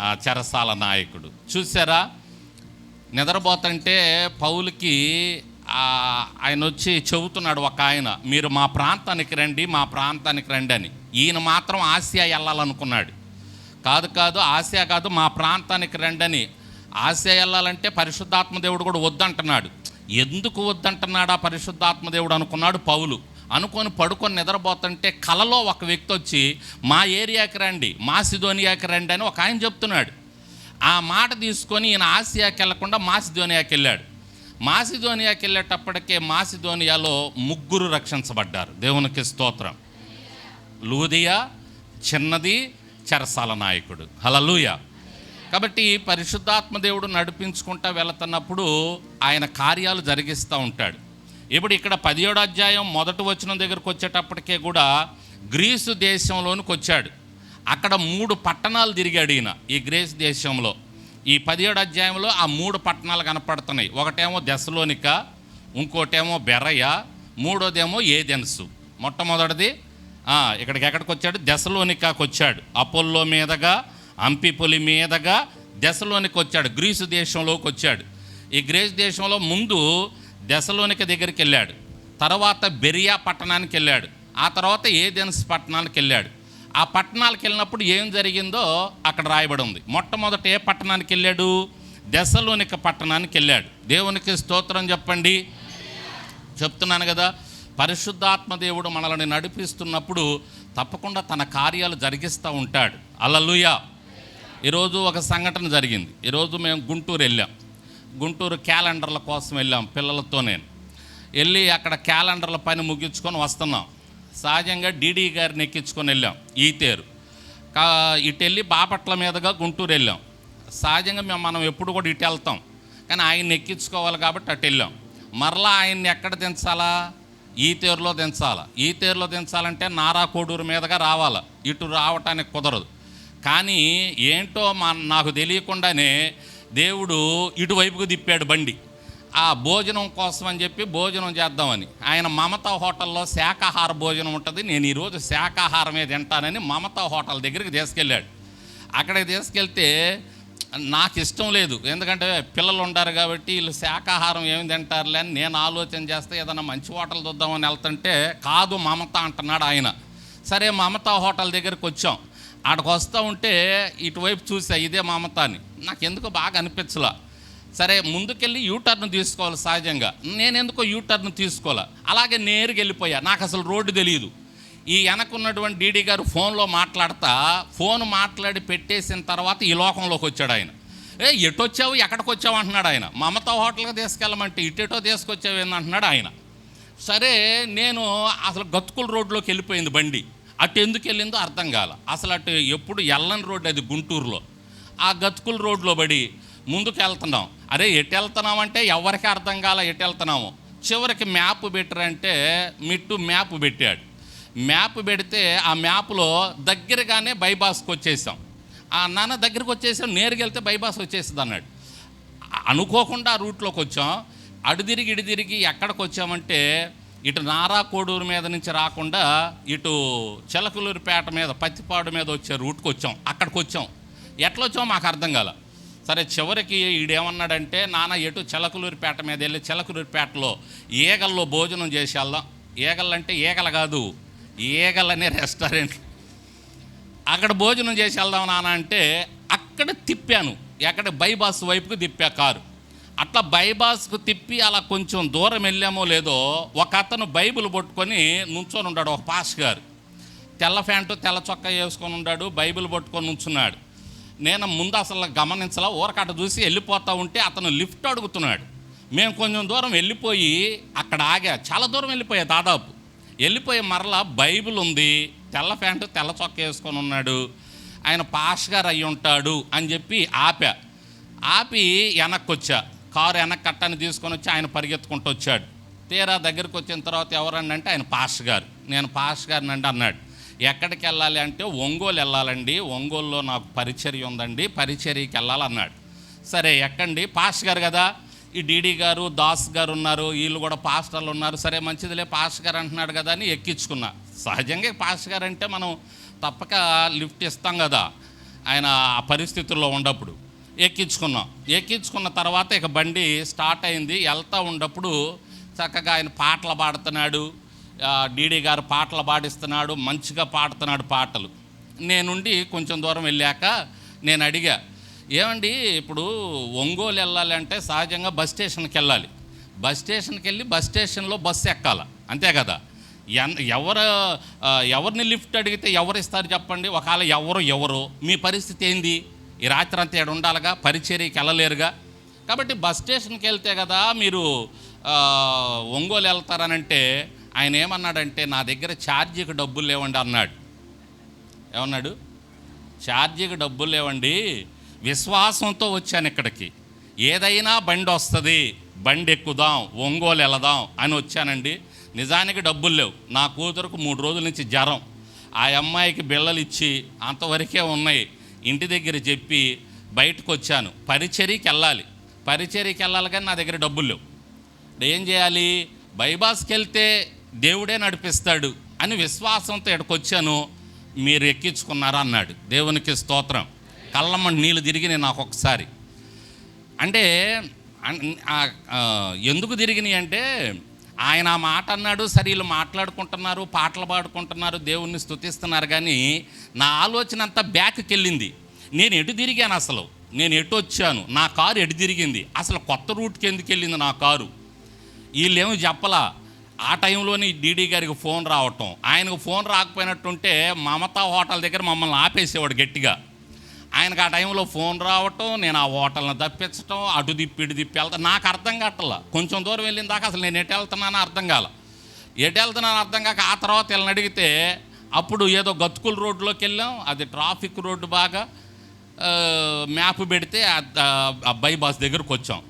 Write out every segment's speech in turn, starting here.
ఆ చెరసాల నాయకుడు. చూసారా నిద్రపోతుంటే పౌలుకి ఆయన వచ్చి చెబుతున్నాడు ఒక ఆయన మీరు మా ప్రాంతానికి రండి మా ప్రాంతానికి రండి అని. ఈయన మాత్రం ఆసియా వెళ్ళాలనుకున్నాడు. కాదు కాదు ఆసియా కాదు మా ప్రాంతానికి రండి అని. ఆసియా వెళ్ళాలంటే పరిశుద్ధాత్మ దేవుడు కూడా వద్దంటున్నాడు. ఎందుకు వద్దంటున్నాడు ఆ పరిశుద్ధాత్మ దేవుడు అనుకున్నాడు పౌలు. అనుకొని పడుకొని నిద్రపోతుంటే కలలో ఒక వ్యక్తి వచ్చి మా ఏరియాకి రండి మా సిధోనియాకి రండి అని ఒక ఆయన చెప్తున్నాడు. ఆ మాట తీసుకొని ఈయన ఆసియాకి వెళ్ళకుండా మాసిదోనియాకి వెళ్ళాడు. మాసిదోనియాకి వెళ్ళేటప్పటికే మాసిదోనియాలో ముగ్గురు రక్షించబడ్డారు. దేవునికి స్తోత్రం. లూదియా చిన్నది చెరసాల నాయకుడు. హలలుయ కాబట్టి పరిశుద్ధాత్మ దేవుడు నడిపించుకుంటా వెళుతున్నప్పుడు ఆయన కార్యాలు జరిగిస్తూ ఉంటాడు. ఇప్పుడు ఇక్కడ పదిహేడు అధ్యాయం మొదటి వచ్చిన దగ్గరకు వచ్చేటప్పటికే కూడా గ్రీసు దేశంలోనికి వచ్చాడు. అక్కడ మూడు పట్టణాలు తిరిగాడు ఈయన ఈ గ్రీస్ దేశంలో. ఈ పదిహేడు అధ్యాయంలో ఆ మూడు పట్టణాలు కనపడుతున్నాయి. ఒకటేమో దశలోనిక ఇంకోటేమో బెరయ మూడోదేమో ఏదెన్సు. మొట్టమొదటిది ఇక్కడికి ఎక్కడికి వచ్చాడు? దశలోనికాకు వచ్చాడు. అపోల్లో మీదగా అంపిపులి మీదగా దశలోనికి వచ్చాడు గ్రీసు దేశంలోకి వచ్చాడు. ఈ గ్రీస్ దేశంలో ముందు దశలోనిక దగ్గరికి వెళ్ళాడు. తర్వాత బెరియా పట్టణానికి వెళ్ళాడు. ఆ తర్వాత ఏదెన్స్ పట్టణానికి వెళ్ళాడు. ఆ పట్టణాలకు వెళ్ళినప్పుడు ఏం జరిగిందో అక్కడ రాయబడి ఉంది. మొట్టమొదట ఏ పట్టణానికి వెళ్ళాడు? దశలోనిక పట్టణానికి వెళ్ళాడు. దేవునికి స్తోత్రం చెప్పండి. చెప్తున్నాను కదా పరిశుద్ధాత్మ దేవుడు మనల్ని నడిపిస్తున్నప్పుడు తప్పకుండా తన కార్యాలు జరిగిస్తూ ఉంటాడు. అలలుయా ఈరోజు ఒక సంఘటన జరిగింది. ఈరోజు మేము గుంటూరు వెళ్ళాం. గుంటూరు క్యాలెండర్ల కోసం వెళ్ళాం పిల్లలతో నేను. వెళ్ళి అక్కడ క్యాలెండర్ల పని ముగించుకొని వస్తున్నాం. సహజంగా డీడీ గారిని ఎక్కించుకొని వెళ్ళాం ఈ తేరు. కా ఇటు వెళ్ళి బాపట్ల మీదుగా గుంటూరు వెళ్ళాం. సహజంగా మేము మనం ఎప్పుడు కూడా ఇటు వెళ్తాం. కానీ ఆయన్ని ఎక్కించుకోవాలి కాబట్టి అటు వెళ్ళాం. మరలా ఆయన్ని ఎక్కడ దించాలా? ఈ తేరులో దించాలా? ఈ తేరులో దించాలంటే నారా కోడూరు మీదుగా రావాలా? ఇటు రావటానికి కుదరదు. కానీ ఏంటో మా నాకు తెలియకుండానే దేవుడు ఇటువైపుకు తిప్పాడు బండి. ఆ భోజనం కోసం అని చెప్పి భోజనం చేద్దామని. ఆయన మమతా హోటల్లో శాకాహార భోజనం ఉంటుంది. నేను ఈరోజు శాకాహారమే తింటానని మమతా హోటల్ దగ్గరికి తీసుకెళ్ళాడు. అక్కడికి తీసుకెళ్తే నాకు ఇష్టం లేదు. ఎందుకంటే పిల్లలు ఉండారు కాబట్టి వీళ్ళు శాకాహారం ఏమి తింటారులే అని నేను ఆలోచన చేస్తే ఏదైనా మంచి హోటల్ చూద్దామని వెళ్తుంటే కాదు మమత అంటున్నాడు ఆయన. సరే మమతా హోటల్ దగ్గరికి వచ్చాం. అక్కడికి వస్తూ ఉంటే ఇటువైపు చూసా ఇదే మమత అని నాకు ఎందుకో బాగా అనిపించలా. సరే ముందుకెళ్ళి యూటర్న్ తీసుకోవాలి సహజంగా. నేను ఎందుకో యూటర్న్ తీసుకోవాలా అలాగే నేరుగా వెళ్ళిపోయా. నాకు అసలు రోడ్డు తెలియదు ఈ వెనకున్నటువంటి డీడీ గారు ఫోన్లో మాట్లాడతా ఫోన్ మాట్లాడి పెట్టేసిన తర్వాత ఈ లోకంలోకి వచ్చాడు ఆయన. ఏ ఎటొచ్చావు? ఎక్కడికి వచ్చావు అంటున్నాడు ఆయన. మమతా హోటల్కి తీసుకెళ్ళమంటే ఇటెటో తీసుకొచ్చావు ఏందంటున్నాడు ఆయన. సరే నేను అసలు గతుకుల రోడ్లోకి వెళ్ళిపోయింది బండి. అటు ఎందుకు వెళ్ళిందో అర్థం కాల. అసలు అటు ఎప్పుడు ఎల్లని రోడ్డు అది గుంటూరులో. ఆ గతుకుల రోడ్లో పడి ముందుకు వెళ్తున్నాం అరే ఎటు వెళ్తున్నామంటే ఎవరికి అర్థం కాల ఎటు వెళ్తున్నాము చివరికి మ్యాప్ పెట్టరంటే మిట్టు మ్యాప్ పెట్టాడు. మ్యాప్ పెడితే ఆ మ్యాప్లో దగ్గరగానే బైపాస్కి వచ్చేసాం. ఆ నాన్న దగ్గరికి వచ్చేసాం నేరుగా వెళ్తే బైపాస్ వచ్చేస్తుంది అన్నాడు అనుకోకుండా రూట్లోకి వచ్చాం. అడు తిరిగి ఇటు తిరిగి ఎక్కడికి వచ్చామంటే ఇటు నారా కోడూరు మీద నుంచి రాకుండా ఇటు చిలకలూరిపేట మీద పత్తిపాడు మీద వచ్చే రూట్కి వచ్చాం అక్కడికి వచ్చాం ఎట్లొచ్చో మాకు అర్థం కాల. సరే చివరికి ఈడేమన్నాడంటే నాన్న ఎటు చిలకలూరిపేట మీద వెళ్ళి చిలకలూరిపేటలో ఈగల్లో భోజనం చేసి వెళ్దాం. ఈగలంటే ఈగలు కాదు ఈగలనే రెస్టారెంట్. అక్కడ భోజనం చేసి వెళ్దాం నాన్న అంటే అక్కడ తిప్పాను. ఎక్కడ బైబాస్ వైపుకు తిప్పా కారు. అట్లా బైబాస్కు తిప్పి అలా కొంచెం దూరం వెళ్ళామో లేదో ఒక అతను బైబిల్ పట్టుకొని నుంచొని ఉన్నాడు ఒక పాస్ గారు. తెల్ల ప్యాంటు తెల్ల చొక్కా వేసుకొని ఉన్నాడు బైబిల్ పట్టుకొని నుంచున్నాడు. నేను ముందు అసలు గమనించలా ఊరకట్ట చూసి వెళ్ళిపోతా ఉంటే అతను లిఫ్ట్ అడుగుతున్నాడు. మేము కొంచెం దూరం వెళ్ళిపోయి అక్కడ ఆగా చాలా దూరం వెళ్ళిపోయా దాదాపు. వెళ్ళిపోయి మరలా బైబిల్ ఉంది తెల్ల ప్యాంటు తెల్ల చొక్క వేసుకొని ఉన్నాడు. ఆయన పాష్ గారు అయి ఉంటాడు అని చెప్పి ఆపా. ఆపి వెనక్కి వచ్చా కారు వెనక్కి కట్టని తీసుకొని వచ్చి ఆయన పరిగెత్తుకుంటూ వచ్చాడు. తీరా దగ్గరికి వచ్చిన తర్వాత ఎవరండి అంటే ఆయన పాష్ గారు. నేను పాష్ గారిని అన్నాడు. ఎక్కడికి వెళ్ళాలి అంటే ఒంగోలు వెళ్ళాలండి. ఒంగోలులో నాకు పరిచర్య ఉందండి. పరిచర్యకి వెళ్ళాలన్నాడు సరే ఎక్కండి. పాస్ గారు కదా. ఈ డీడీ గారు దాస్ గారు ఉన్నారు. వీళ్ళు కూడా పాస్టర్లు ఉన్నారు. సరే మంచిదిలే పాస్ గారు అంటున్నాడు కదా అని ఎక్కించుకున్నా. సహజంగా పాస్ గారు అంటే మనం తప్పక లిఫ్ట్ ఇస్తాం కదా. ఆయన ఆ పరిస్థితుల్లో ఉన్నప్పుడు ఎక్కించుకున్నాం. ఎక్కించుకున్న తర్వాత ఇక బండి స్టార్ట్ అయింది. వెళ్తూ ఉన్నప్పుడు చక్కగా ఆయన పాటలు పాడుతున్నాడు. డీడీ గారు పాటలు పాడిస్తున్నాడు మంచిగా పాడుతున్నాడు పాటలు. నేనుండి కొంచెం దూరం వెళ్ళాక నేను అడిగా ఏమండి ఇప్పుడు ఒంగోలు వెళ్ళాలంటే సహజంగా బస్ స్టేషన్కి వెళ్ళాలి. బస్ స్టేషన్కి వెళ్ళి బస్ స్టేషన్లో బస్సు ఎక్కాల అంతే కదా? ఎన్ ఎవరు ఎవరిని లిఫ్ట్ అడిగితే ఎవరు ఇస్తారు చెప్పండి? ఒకవేళ ఎవరు ఎవరు? మీ పరిస్థితి ఏంది? ఈ రాత్రి అంతా ఇక్కడ ఉండాలిగా? పరిచర్యకి వెళ్ళలేరుగా? కాబట్టి బస్ స్టేషన్కి వెళ్తే కదా మీరు ఒంగోలు వెళ్తారనంటే ఆయన ఏమన్నాడంటే నా దగ్గర ఛార్జీకి డబ్బులు లేవండి అన్నాడు. ఏమన్నాడు? ఛార్జీకి డబ్బులు లేవండి విశ్వాసంతో వచ్చాను ఇక్కడికి. ఏదైనా బండి వస్తుంది బండి ఎక్కుదాం ఒంగోలు వెళదాం అని వచ్చానండి. నిజానికి డబ్బులు లేవు. నా కూతురుకు మూడు రోజుల నుంచి జ్వరం. ఆ అమ్మాయికి బిళ్ళలు ఇచ్చి అంతవరకే ఉన్నాయి. ఇంటి దగ్గర చెప్పి బయటకు వచ్చాను. పరిచర్యకి వెళ్ళాలి. పరిచర్యకి వెళ్ళాలి కానీ నా దగ్గర డబ్బులు లేవు. ఏం చేయాలి? బైబాస్కి వెళ్తే దేవుడే నడిపిస్తాడు అని విశ్వాసంతో ఇక్కడికి మీరు ఎక్కించుకున్నారా అన్నాడు. దేవునికి స్తోత్రం. కళ్ళమ్మ నీళ్ళు తిరిగినాయి నాకు ఒకసారి. అంటే ఎందుకు తిరిగినాయి అంటే ఆయన ఆ మాట అన్నాడు సరే వీళ్ళు మాట్లాడుకుంటున్నారు పాటలు పాడుకుంటున్నారు దేవుణ్ణి స్తుతిస్తున్నారు కానీ నా ఆలోచన అంతా బ్యాక్కి వెళ్ళింది. నేను ఎటు తిరిగాను అసలు? నేను ఎటు వచ్చాను? నా కారు ఎటు తిరిగింది? అసలు కొత్త రూట్కి ఎందుకు వెళ్ళింది నా కారు? వీళ్ళేమో చెప్పలా? ఆ టైంలోని డీడీ గారికి ఫోన్ రావటం. ఆయనకు ఫోన్ రాకపోయినట్టుంటే మమతా హోటల్ దగ్గర మమ్మల్ని ఆపేసేవాడు గట్టిగా. ఆయనకు ఆ టైంలో ఫోన్ రావటం నేను ఆ హోటల్ని తప్పించటం అటు తిప్పి ఇటు తిప్పి వెళ్తా. నాకు అర్థం కావట్లా. కొంచెం దూరం వెళ్ళిన దాకా అసలు నేను ఎటు వెళ్తున్నానో అర్థం కాల. ఎటు వెళ్తున్నానో అర్థం కాక ఆ తర్వాత వీళ్ళని అడిగితే అప్పుడు ఏదో గతుకుల రోడ్లోకి వెళ్ళాం. అది ట్రాఫిక్ రోడ్డు బాగా మ్యాప్ పెడితే బైపాస్ బైబాస్ దగ్గరకు వచ్చాం.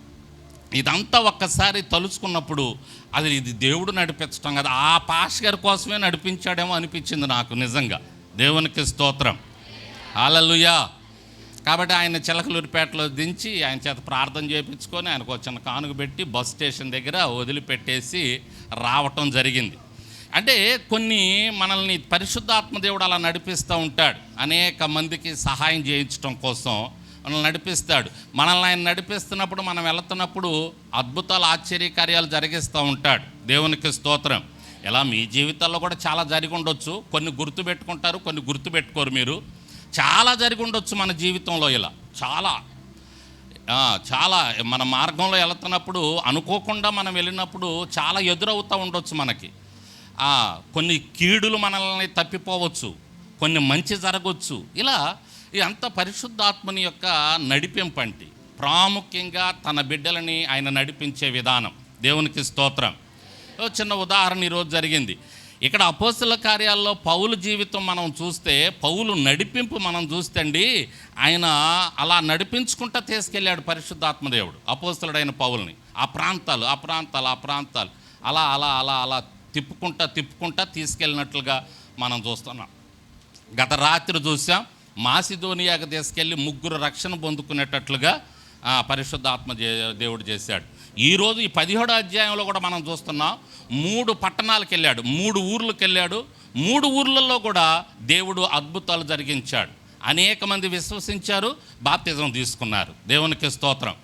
ఇదంతా ఒక్కసారి తలుచుకున్నప్పుడు అది ఇది దేవుడు నడిపించడం కదా ఆ పాస్ గారి కోసమే నడిపించాడేమో అనిపించింది నాకు నిజంగా. దేవునికి స్తోత్రం. అలలుయా కాబట్టి ఆయన చిలకలూరిపేటలో దించి ఆయన చేత ప్రార్థన చేయించుకొని ఆయనకు వచ్చిన కానుక పెట్టి బస్ స్టేషన్ దగ్గర వదిలిపెట్టేసి రావటం జరిగింది. అంటే కొన్ని మనల్ని పరిశుద్ధాత్మ దేవుడు అలా నడిపిస్తూ ఉంటాడు. అనేక మందికి సహాయం చేయించడం కోసం మనల్ని నడిపిస్తాడు. మనల్ని ఆయన నడిపిస్తున్నప్పుడు మనం వెళుతున్నప్పుడు అద్భుతాలు ఆశ్చర్యకార్యాలు జరిగిస్తూ ఉంటాడు. దేవునికి స్తోత్రం. ఇలా మీ జీవితాల్లో కూడా చాలా జరిగి ఉండొచ్చు. కొన్ని గుర్తు పెట్టుకుంటారు కొన్ని గుర్తు పెట్టుకోరు మీరు. చాలా జరిగి ఉండొచ్చు మన జీవితంలో ఇలా. చాలా. చాలా. మన మార్గంలో వెళుతున్నప్పుడు అనుకోకుండా మనం వెళ్ళినప్పుడు చాలా ఎదురవుతూ ఉండొచ్చు మనకి. కొన్ని కీడులు మనల్ని తప్పిపోవచ్చు. కొన్ని మంచి జరగవచ్చు ఇలా ఇదంతా పరిశుద్ధాత్మని యొక్క నడిపింపంటి. ప్రాముఖ్యంగా తన బిడ్డలని ఆయన నడిపించే విధానం. దేవునికి స్తోత్రం. చిన్న ఉదాహరణ ఈరోజు జరిగింది. ఇక్కడ అపోస్తుల కార్యాల్లో పౌలు జీవితం మనం చూస్తే పౌలు నడిపింపు మనం చూస్తే అండి ఆయన అలా నడిపించుకుంటా తీసుకెళ్ళాడు పరిశుద్ధాత్మదేవుడు అపోస్తులుడైన పౌల్ని. ఆ ప్రాంతాలు ఆ ప్రాంతాలు ఆ ప్రాంతాలు. అలా అలా అలా అలా తిప్పుకుంటా తిప్పుకుంటా తీసుకెళ్ళినట్లుగా మనం చూస్తున్నాం. గత రాత్రి చూసాం మాసిధోనియాకు తీసుకెళ్ళి ముగ్గురు రక్షణ పొందుకునేటట్లుగా పరిశుద్ధాత్మ దేవుడు చేశాడు. ఈరోజు ఈ పదిహేడో అధ్యాయంలో కూడా మనం చూస్తున్నాం మూడు పట్టణాలకు వెళ్ళాడు మూడు ఊర్లకు వెళ్ళాడు మూడు ఊర్లలో కూడా దేవుడు అద్భుతాలు జరిగించాడు. అనేక మంది విశ్వసించారు బాప్తిజం తీసుకున్నారు. దేవునికి స్తోత్రం.